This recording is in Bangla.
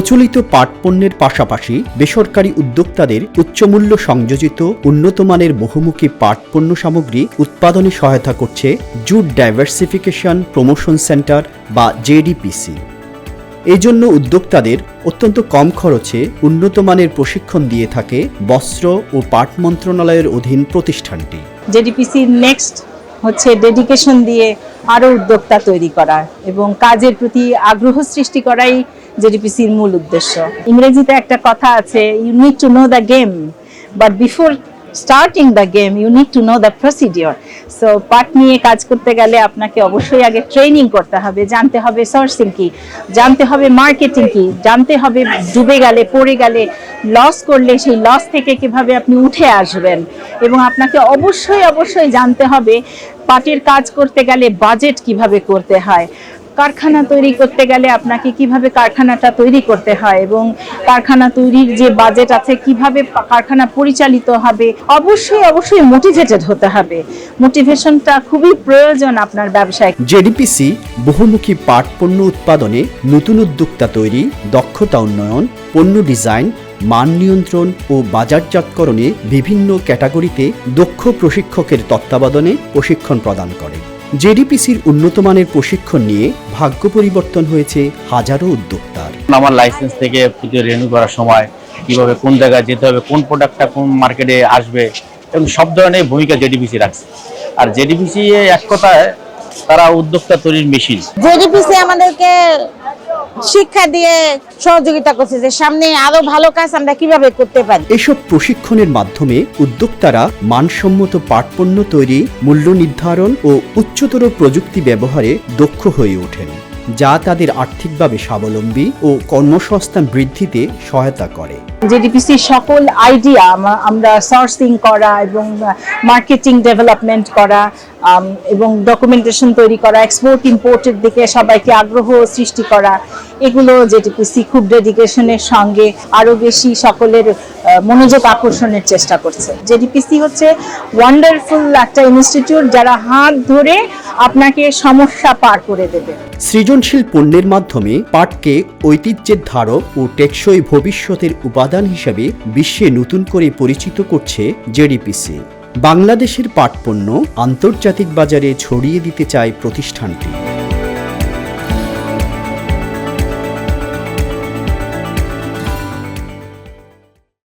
প্রচলিত পাট পণ্যের পাশাপাশি বেসরকারি উদ্যোক্তাদের উচ্চমূল্য সংযোজিত উন্নতমানের বহুমুখী পাট পণ্য সামগ্রী উৎপাদনে সহায়তা করছে জুট ডাইভার্সিফিকেশন প্রমোশন সেন্টার বা জেডিপিসি। এই জন্য উদ্যোক্তাদের অত্যন্ত কম খরচে উন্নতমানের প্রশিক্ষণ দিয়ে থাকে বস্ত্র ও পাট মন্ত্রণালয়ের অধীন প্রতিষ্ঠানটি। জেডিপিসি নেক্সট হচ্ছে ডেডিকেশন দিয়ে আরও উদ্যোক্তা তৈরি করা এবং কাজের প্রতি আগ্রহ সৃষ্টি করাই জেডিপিসির মূল উদ্দেশ্য। ইংরেজিতে একটা কথা আছে you need to know the game but before starting the game you need to know the procedure so part নিয়ে কাজ করতে গেলে আপনাকে অবশ্যই আগে ট্রেনিং করতে হবে, জানতে হবে সোর্সিং কি, জানতে হবে মার্কেটিং কি, জানতে হবে ডুবে গেলে, পড়ে গেলে লস করলে, সেই লস থেকে কীভাবে আপনি উঠে আসবেন। এবং আপনাকে অবশ্যই অবশ্যই জানতে হবে পাটের কাজ করতে গেলে বাজেট কীভাবে করতে হয়। কারখানা তৈরি করতে গেলে আপনাকে কীভাবে কারখানাটা তৈরি করতে হয় এবং কারখানা তৈরির যে বাজেট আছে, কীভাবে কারখানা পরিচালিত হবে? অবশ্যই অবশ্যই মোটিভেটেড হতে হবে। মোটিভেশনটা খুবই প্রয়োজন আপনার ব্যবসায়। জেডিপিসি বহুমুখী পাট পণ্য উৎপাদনে নতুন উদ্যোক্তা তৈরি, দক্ষতা উন্নয়ন, পণ্য ডিজাইন, মান নিয়ন্ত্রণ ও বাজারজাতকরণে বিভিন্ন ক্যাটাগরিতে দক্ষ প্রশিক্ষকের তত্ত্বাবধানে প্রশিক্ষণ প্রদান করে। জেডিপিসির উন্নত মানের প্রশিক্ষণ নিয়ে ভাগ্য পরিবর্তন হয়েছে হাজারো উদ্যোক্তার। আমার লাইসেন্স থেকে রেনু করার সময় কীভাবে কোন জায়গায় যেতে হবে কোন প্রোডাক্টটা কোন মার্কেটে আসবে এবং সব ধরনের ভূমিকা জেডিপিসি রাখছে। আর জেডিপিসি এক কথায় তারা উদ্যোক্তা তৈরির মেশিন জেডিপিসি আমাদেরকে শিক্ষা দিয়ে সহযোগিতা করছে যে সামনে আরও ভালো কাজ আমরা কীভাবে করতে পারি। এসব প্রশিক্ষণের মাধ্যমে উদ্যোক্তারা মানসম্মত পাটপণ্য তৈরি, মূল্য নির্ধারণ ও উচ্চতর প্রযুক্তি ব্যবহারে দক্ষ হয়ে ওঠেন। যা তাদের আর্থিকভাবে স্বাবলম্বী ও কর্মসংস্থান বৃদ্ধিতে সহায়তা করে। জেডিপিসি সকল আইডিয়া আমরা সোর্সিং করা এবং মার্কেটিং ডেভেলপমেন্ট করা এবং ডকুমেন্টেশন তৈরি করা এক্সপোর্ট ইম্পোর্টের দিকে সবাইকে আগ্রহ সৃষ্টি করা। এগুলো জেডিপিসি খুব ডেডিকেশনের সঙ্গে। আরও বেশি সকলের মনোযোগ আকর্ষণের চেষ্টা করছে। জেডিপিসি হচ্ছে ওয়ান্ডারফুল একটা ইনস্টিটিউট যারা হাত ধরে আপনাকে সমস্যা পার করে দেবে। সৃজনশীল পণ্যের মাধ্যমে পাটকে ঐতিহ্যের ধারক ও টেকসই ভবিষ্যতের উপাদান হিসেবে বিশ্বে নতুন করে পরিচিত করছে জেডিপিসি বাংলাদেশের পাটপণ্য আন্তর্জাতিক বাজারে ছড়িয়ে দিতে চায় প্রতিষ্ঠানটি।